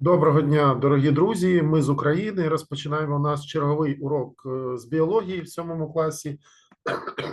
Доброго дня, дорогі друзі. Ми з України. Розпочинаємо у нас черговий урок е, з біології в сьомому класі.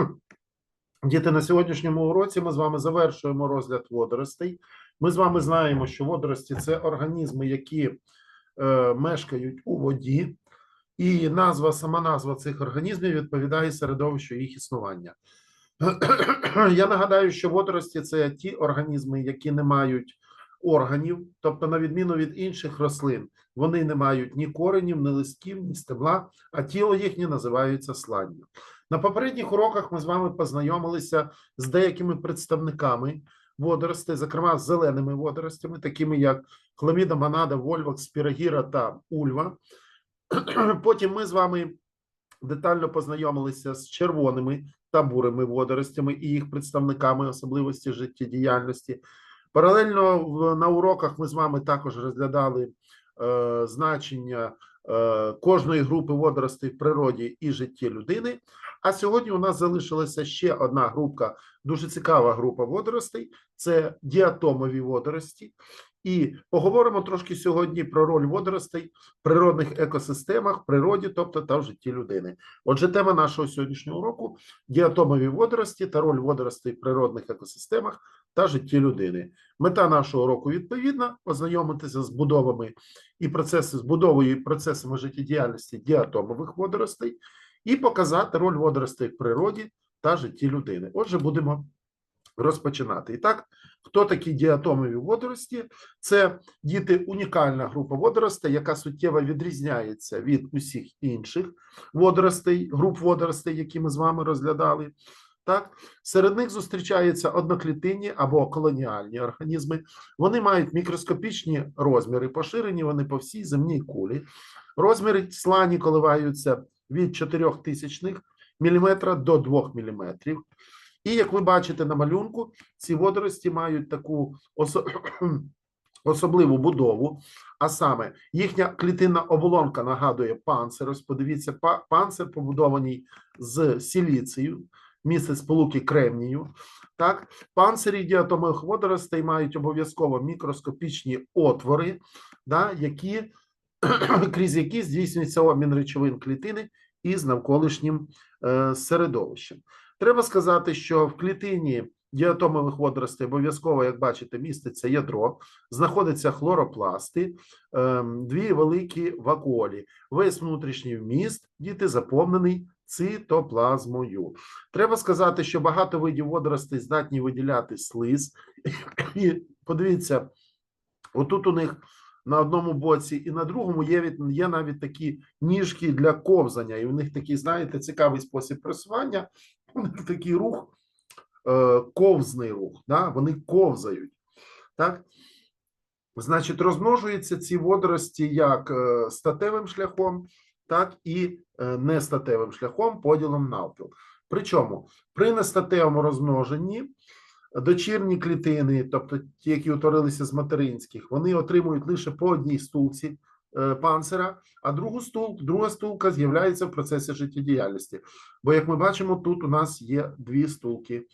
Діти, на сьогоднішньому уроці ми з вами завершуємо розгляд водоростей. Ми з вами знаємо, що водорості це організми, які е, мешкають у воді, і назва, сама назва цих організмів відповідає середовищу їх існування. Я нагадаю, що водорості це ті організми, які не мають органів, тобто, на відміну від інших рослин, вони не мають ні коренів, ні листків, ні стебла, а тіло їхнє називається сладдю. На попередніх уроках ми з вами познайомилися з деякими представниками водоростей, зокрема з зеленими водоростями, такими як хламіда, монада, вольвакс, спірогіра та ульва. Потім ми з вами детально познайомилися з червоними та бурими водоростями і їх представниками особливості життєдіяльності. Паралельно на уроках ми з вами також розглядали е, значення е, кожної групи водоростей в природі і житті людини. А сьогодні у нас залишилася ще одна група, дуже цікава група водоростей це діатомові водорості. І поговоримо трошки сьогодні про роль водоростей в природних екосистемах, в природі, тобто та в житті людини. Отже, тема нашого сьогоднішнього уроку діатомові водорості та роль водоростей в природних екосистемах та житті людини. Мета нашого уроку відповідна: ознайомитися з будовами і процеси з будовою і процесами життєдіяльності діатомових водоростей і показати роль водоростей в природі та житті людини. Отже, будемо розпочинати. І так, хто такі діатомові водорості? Це діти унікальна група водоростей, яка суттєво відрізняється від усіх інших водоростей, груп водоростей, які ми з вами розглядали. Так, серед них зустрічаються одноклітинні або колоніальні організми. Вони мають мікроскопічні розміри, поширені вони по всій земній кулі. Розміри слані коливаються від 4 тисячних до 2 міліметрів. І як ви бачите на малюнку, ці водорості мають таку осо... особливу будову, а саме їхня клітинна оболонка нагадує панцир. Ось подивіться, па- панцир побудований з сіліцію, місце сполуки кремнію. Так, панцирі діатомових водоростей мають обов'язково мікроскопічні отвори, да, які, крізь які здійснюється обмін речовин клітини із навколишнім е, середовищем. Треба сказати, що в клітині діатомових водоростей обов'язково, як бачите, міститься ядро, знаходяться хлоропласти, ем, дві великі вакуолі. Весь внутрішній вміст діти заповнений цитоплазмою. Треба сказати, що багато видів водоростей здатні виділяти слиз. І подивіться, отут у них на одному боці і на другому є, є навіть такі ніжки для ковзання, і у них такий, знаєте, цікавий спосіб просування. У них такий рух, е, ковзний рух, да? вони ковзають. Так? Значить, розмножуються ці водорості як е, статевим шляхом, так і е, нестатевим шляхом поділом навпіл. Причому при нестатевому розмноженні дочірні клітини, тобто ті, які утворилися з материнських, вони отримують лише по одній стулці е, панцира, а другу стул, друга стулка з'являється в процесі життєдіяльності. Бо, як ми бачимо, тут у нас є дві стулки,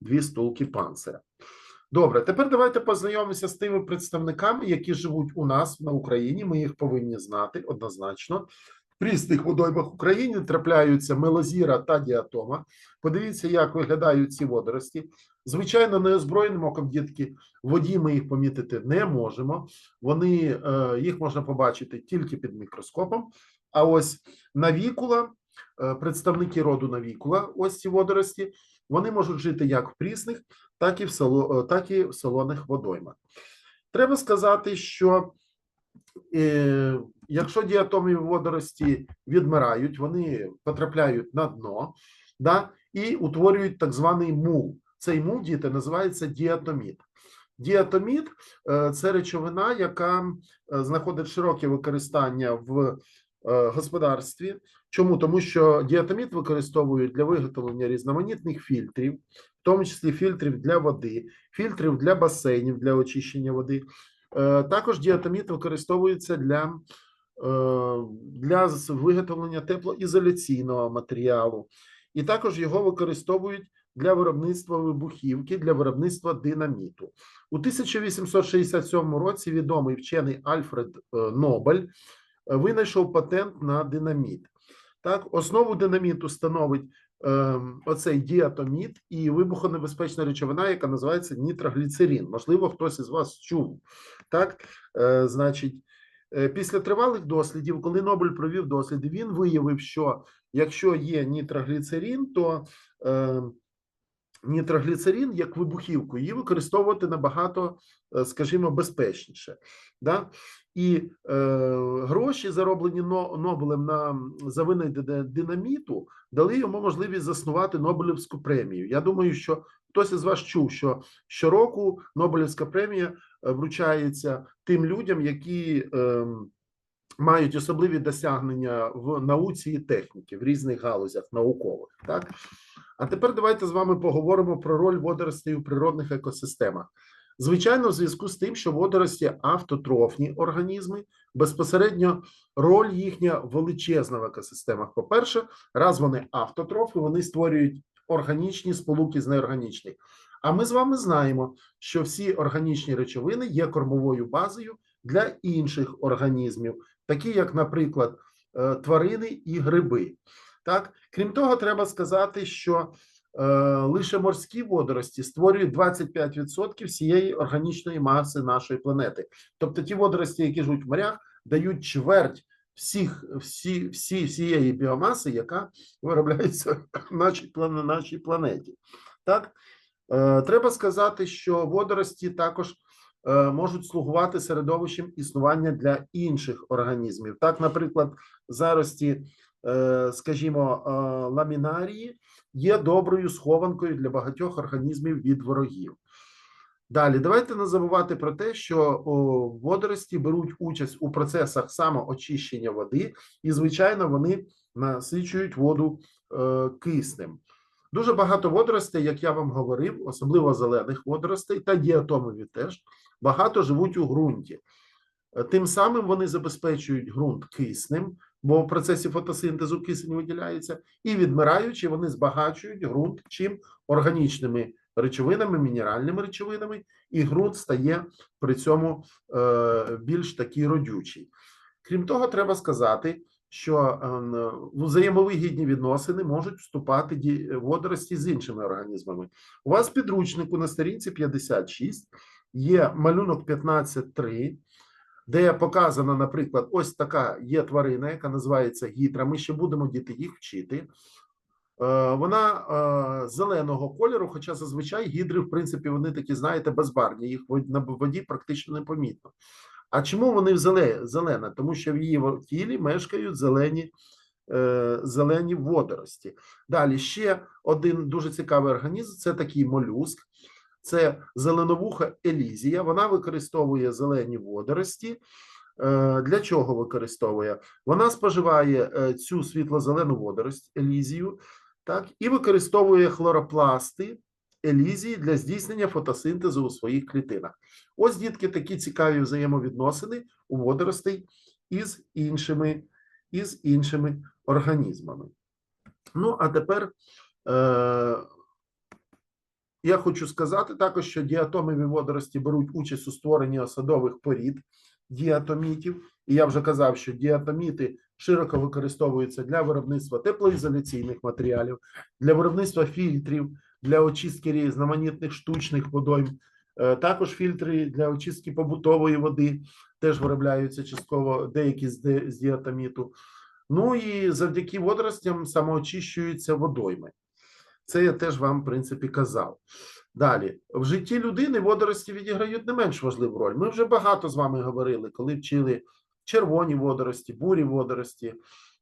дві стулки панцира. Добре, тепер давайте познайомимося з тими представниками, які живуть у нас на Україні. Ми їх повинні знати однозначно. Прісних водоймах України трапляються мелозіра та діатома. Подивіться, як виглядають ці водорості. Звичайно, неозброєним оком дітки в воді ми їх помітити не можемо. Вони е, їх можна побачити тільки під мікроскопом. А ось навікула, е, представники роду навікула, ось ці водорості, вони можуть жити як в прісних, так і в е, солоних водоймах. Треба сказати, що якщо діатомові водорості відмирають, вони потрапляють на дно да, і утворюють так званий мул. Цей мул, діти, називається діатоміт. Діатоміт е, це речовина, яка е, знаходить широке використання в е, господарстві. Чому? Тому що діатоміт використовують для виготовлення різноманітних фільтрів, в тому числі фільтрів для води, фільтрів для басейнів для очищення води. Е, Також діатоміт використовується для, е, для виготовлення теплоізоляційного матеріалу, і також його використовують для виробництва вибухівки, для виробництва динаміту. У 1867 році відомий вчений Альфред е, Нобель винайшов патент на динаміт. Так, основу динаміту становить оцей діатоміт і вибухонебезпечна речовина, яка називається нітрогліцерин. Можливо, хтось із вас чув. Так, е, значить, е, після тривалих дослідів, коли Нобель провів досліди, він виявив, що якщо є нітрогліцерин, то е, нітрогліцерин як вибухівку її використовувати набагато, е, скажімо, безпечніше. Да? І е, гроші, зароблені Нобелем на за винайдення динаміту, дали йому можливість заснувати Нобелівську премію. Я думаю, що хтось із вас чув, що щороку Нобелівська премія е, вручається тим людям, які е, мають особливі досягнення в науці і техніці в різних галузях наукових. Так? А тепер давайте з вами поговоримо про роль водоростей у природних екосистемах. Звичайно, в зв'язку з тим, що водорості автотрофні організми, безпосередньо роль їхня величезна в екосистемах. По-перше, раз вони автотрофи, вони створюють органічні сполуки з неорганічних. А ми з вами знаємо, що всі органічні речовини є кормовою базою для інших організмів, такі як, наприклад, е, тварини і гриби. Так, крім того, треба сказати, що е, лише морські водорості створюють 25% всієї органічної маси нашої планети. Тобто, ті водорості, які живуть в морях, дають чверть всіх, всі, всі, всієї біомаси, яка виробляється в нашій, на нашій планеті. Так, е, треба сказати, що водорості також можуть слугувати середовищем існування для інших організмів. Так, наприклад, зарості е, скажімо, е, ламінарії є доброю схованкою для багатьох організмів від ворогів. Далі, давайте не забувати про те, що водорості беруть участь у процесах самоочищення води, і, звичайно, вони насичують воду е, киснем. Дуже багато водоростей, як я вам говорив, особливо зелених водоростей та діатомові теж багато живуть у ґрунті. Е, Тим самим вони забезпечують ґрунт киснем, бо в процесі фотосинтезу кисень виділяється, і відмираючи, вони збагачують ґрунт чим органічними речовинами, мінеральними речовинами, і ґрунт стає при цьому е, більш такий родючий. Крім того, треба сказати, що е, в взаємовигідні відносини можуть вступати водорості з іншими організмами. У вас в підручнику на сторінці 56 є малюнок 15.3, де показано, наприклад, ось така є тварина, яка називається гідра. Ми ще будемо діти їх вчити. Е, Вона е, зеленого кольору, хоча зазвичай гідри, в принципі, вони такі, знаєте, безбарвні, їх на воді практично не помітно. А чому вони в зеле- зелена? Тому що в її тілі мешкають зелені, е, зелені водорості. Далі ще один дуже цікавий організм це такий молюск. Це зеленовуха елізія. Вона використовує зелені водорості. Е, Для чого використовує? Вона споживає е, цю світло-зелену водорость елізію, так, і використовує хлоропласти елізії для здійснення фотосинтезу у своїх клітинах. Ось, дітки, такі цікаві взаємовідносини у водоростей із іншими, із іншими організмами. Ну, а тепер е, я хочу сказати також, що діатомові водорості беруть участь у створенні осадових порід діатомітів. І я вже казав, що діатоміти широко використовуються для виробництва теплоізоляційних матеріалів, для виробництва фільтрів, для очистки різноманітних штучних водойм. Е, Також фільтри для очистки побутової води теж виробляються частково деякі з, діатоміту. Ну і завдяки водоростям самоочищуються водойми. Це я теж вам, в принципі, казав. Далі, в житті людини водорості відіграють не менш важливу роль. Ми вже багато з вами говорили, коли вчили червоні водорості, бурі водорості.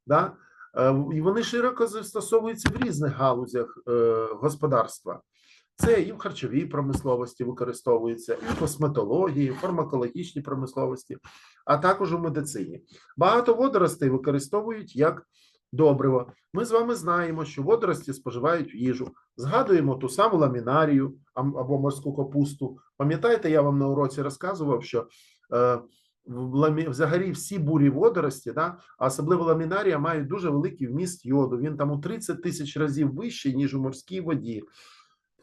Да? Е, І вони широко застосовуються в різних галузях е, господарства. Це і в харчовій промисловості використовується, і в косметології, фармакологічній промисловості, а також у медицині. Багато водоростей використовують як добриво. Ми з вами знаємо, що водорості споживають в їжу. Згадуємо ту саму ламінарію або морську капусту. Пам'ятаєте, я вам на уроці розказував, що е, в. Взагалі всі бурі водорості, да, особливо ламінарія, мають дуже великий вміст йоду. Він там у 30 тисяч разів вищий, ніж у морській воді.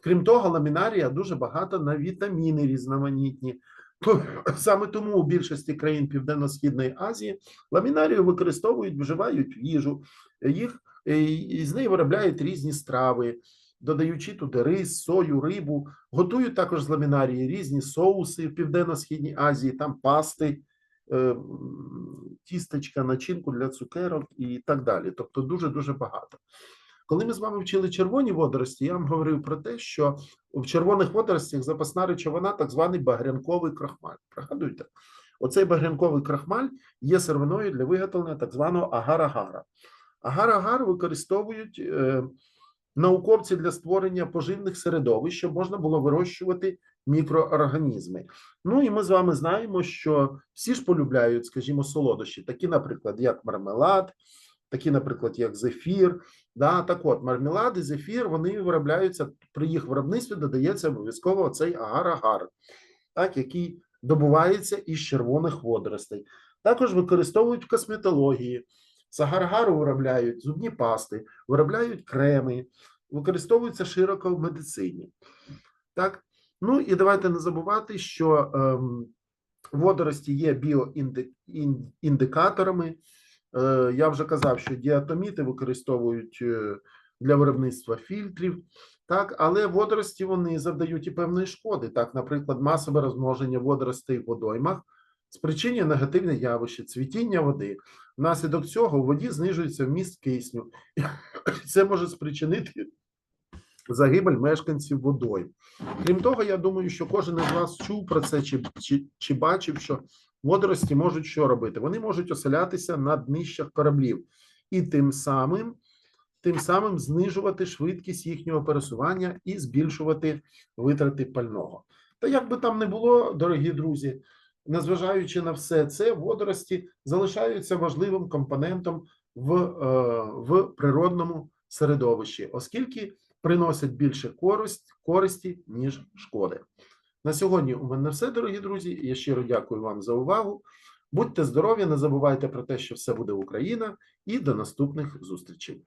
Крім того, ламінарія дуже багата на вітаміни різноманітні. Саме тому у більшості країн Південно-Східної Азії ламінарію використовують, вживають в їжу. Їх е, і з неї виробляють різні страви, додаючи туди рис, сою, рибу. Готують також з ламінарії різні соуси в Південно-Східній Азії, там пасти, тістечка, начинку для цукерок і так далі. Тобто дуже дуже багато. Коли ми з вами вчили червоні водорості, я вам говорив про те, що в червоних водоростях запасна речовина, так званий багрянковий крахмаль. Пригадуйте, оцей багрянковий крахмаль є сировиною для виготовлення так званого агар-агара. Агар-агар використовують е, науковці для створення поживних середовищ, щоб можна було вирощувати мікроорганізми. Ну і ми з вами знаємо, що всі ж полюбляють, скажімо, солодощі, такі, наприклад, як мармелад, такі, наприклад, як зефір. Да, так от, мармелад і зефір вони виробляються при їх виробництві, додається обов'язково цей агар-агар, так, який добувається із червоних водоростей. Також використовують в косметології. З агар-агару виробляють зубні пасти, виробляють креми, використовуються широко в медицині. Так, ну і давайте не забувати, що ем, водорості є біоіндикаторами. Е, я вже казав, що діатоміти використовують е, для виробництва фільтрів, так, але водорості вони завдають і певної шкоди. Так, наприклад, масове розмноження водоростей в водоймах спричинює негативне явище цвітіння води. Внаслідок цього у воді знижується вміст кисню. Це може спричинити загибель мешканців водойм. Крім того, я думаю, що кожен із вас чув про це чи, чи, чи бачив, що водорості можуть що робити? Вони можуть оселятися на днищах кораблів і тим самим, тим самим знижувати швидкість їхнього пересування і збільшувати витрати пального. Та як би там не було, дорогі друзі, незважаючи на все це, водорості залишаються важливим компонентом в, е, в природному середовищі, оскільки приносять більше користь, користі, ніж шкоди. На сьогодні у мене все, дорогі друзі. Я щиро дякую вам за увагу. Будьте здорові, не забувайте про те, що все буде Україна, і до наступних зустрічей.